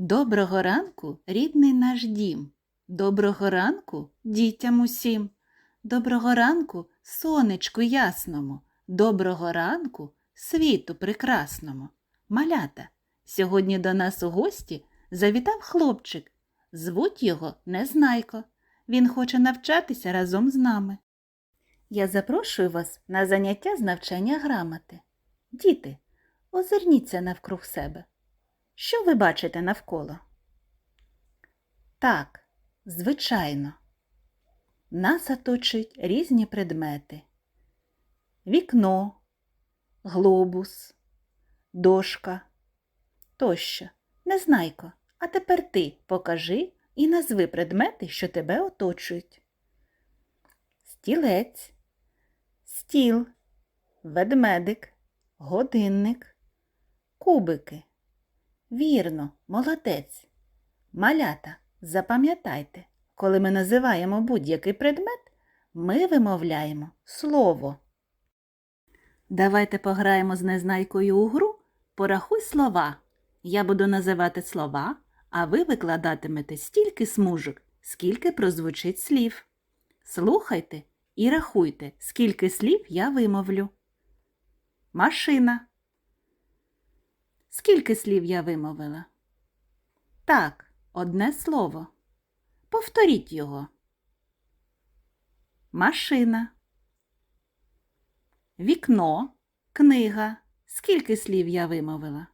Доброго ранку, рідний наш дім. Доброго ранку дітям усім. Доброго ранку, сонечку ясному. Доброго ранку, світу прекрасному. Малята, сьогодні до нас у гості завітав хлопчик. Звуть його Незнайко. Він хоче навчатися разом з нами. Я запрошую вас на заняття з навчання грамоти. Діти, озирніться навкруг себе. Що ви бачите навколо? Так, звичайно. Нас оточують різні предмети. Вікно, глобус, дошка тощо. Незнайко, а тепер ти покажи і назви предмети, що тебе оточують. Стілець, стіл, ведмедик, годинник, кубики. Вірно, молодець. Малята, запам'ятайте, коли ми називаємо будь-який предмет, ми вимовляємо слово. Давайте пограємо з незнайкою у гру Порахуй слова. Я буду називати слова, а ви викладатимете стільки смужок, скільки прозвучить слів. Слухайте і рахуйте, скільки слів я вимовлю. Машина. Скільки слів я вимовила? Так, одне слово. Повторіть його. Машина. Вікно, книга. Скільки слів я вимовила?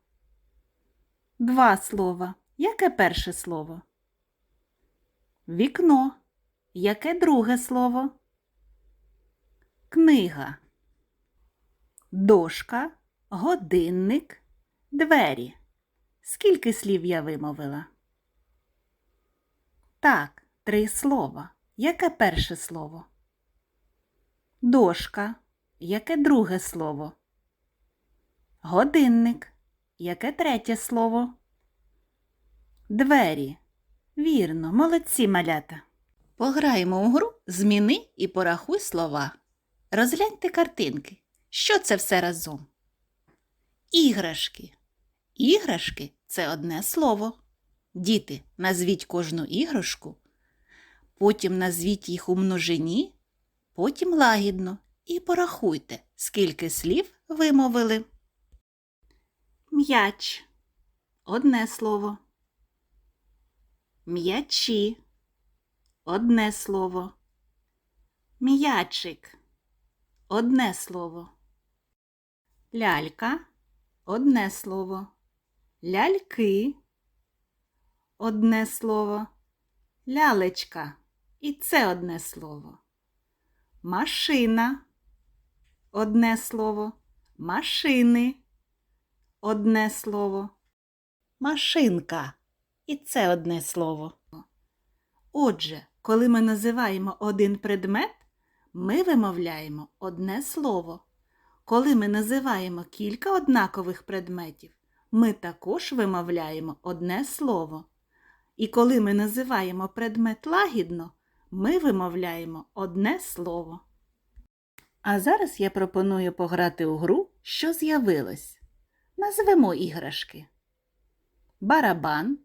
Два слова. Яке перше слово? Вікно. Яке друге слово? Книга. Дошка, годинник, двері. Скільки слів я вимовила? Так, три слова. Яке перше слово? Дошка. Яке друге слово? Годинник. Яке третє слово? Двері. Вірно, молодці малята. Пограємо у гру Зміни і порахуй слова. Розгляньте картинки. Що це все разом? Іграшки. Іграшки це одне слово. Діти, назвіть кожну іграшку, потім назвіть їх у множині, потім лагідно і порахуйте, скільки слів вимовили. М'яч одне слово. М'ячі одне слово. М'ячик одне слово. Лялька одне слово. Ляльки одне слово. Лялечка і це одне слово. Машина одне слово. Машини одне слово. Машинка і це одне слово. Отже, коли ми називаємо один предмет, ми вимовляємо одне слово. Коли ми називаємо кілька однакових предметів, ми також вимовляємо одне слово. І коли ми називаємо предмет лагідно, ми вимовляємо одне слово. А зараз я пропоную пограти у гру, що з'явилось. Назвемо іграшки. Барабан,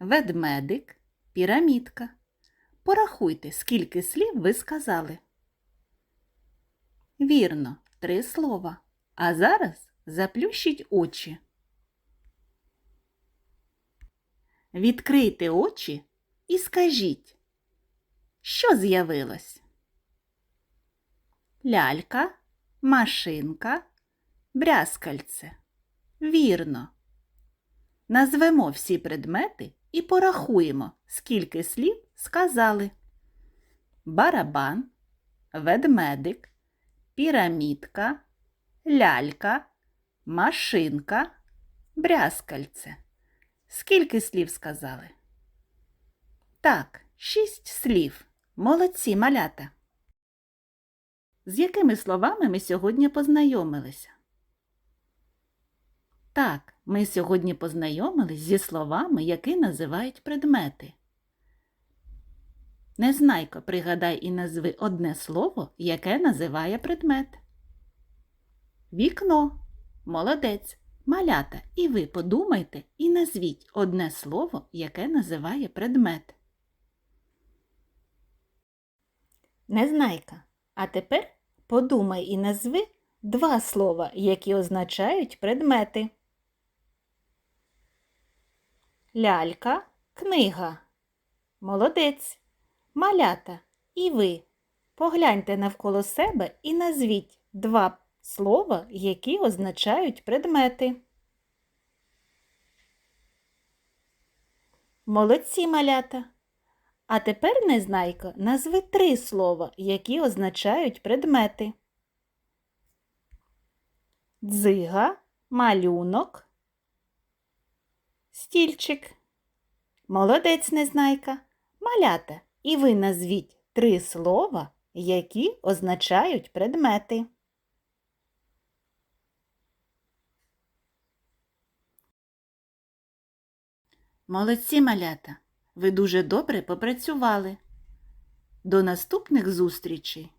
ведмедик, пірамідка. Порахуйте, скільки слів ви сказали. Вірно, три слова. А зараз заплющіть очі. Відкрийте очі і скажіть, що з'явилось? Лялька, машинка, брязкальце. Вірно. Назвемо всі предмети і порахуємо, скільки слів сказали. Барабан, ведмедик, пірамідка, лялька, машинка, брязкальце. Скільки слів сказали? Так, шість слів. Молодці малята. З якими словами ми сьогодні познайомилися? Так, ми сьогодні познайомились зі словами, які називають предмети. Незнайко пригадай і назви одне слово, яке називає предмет. Вікно. Молодець. Малята, і ви подумайте і назвіть одне слово, яке називає предмет. Незнайка. А тепер подумай і назви два слова, які означають предмети. Лялька, книга. Молодець. Малята. І ви. Погляньте навколо себе і назвіть два слова, які означають предмети. Молодці малята. А тепер, незнайко, назви три слова, які означають предмети. Дзига, малюнок, стільчик. Молодець незнайка. Малята, і ви назвіть три слова, які означають предмети. Молодці малята, ви дуже добре попрацювали. До наступних зустрічей!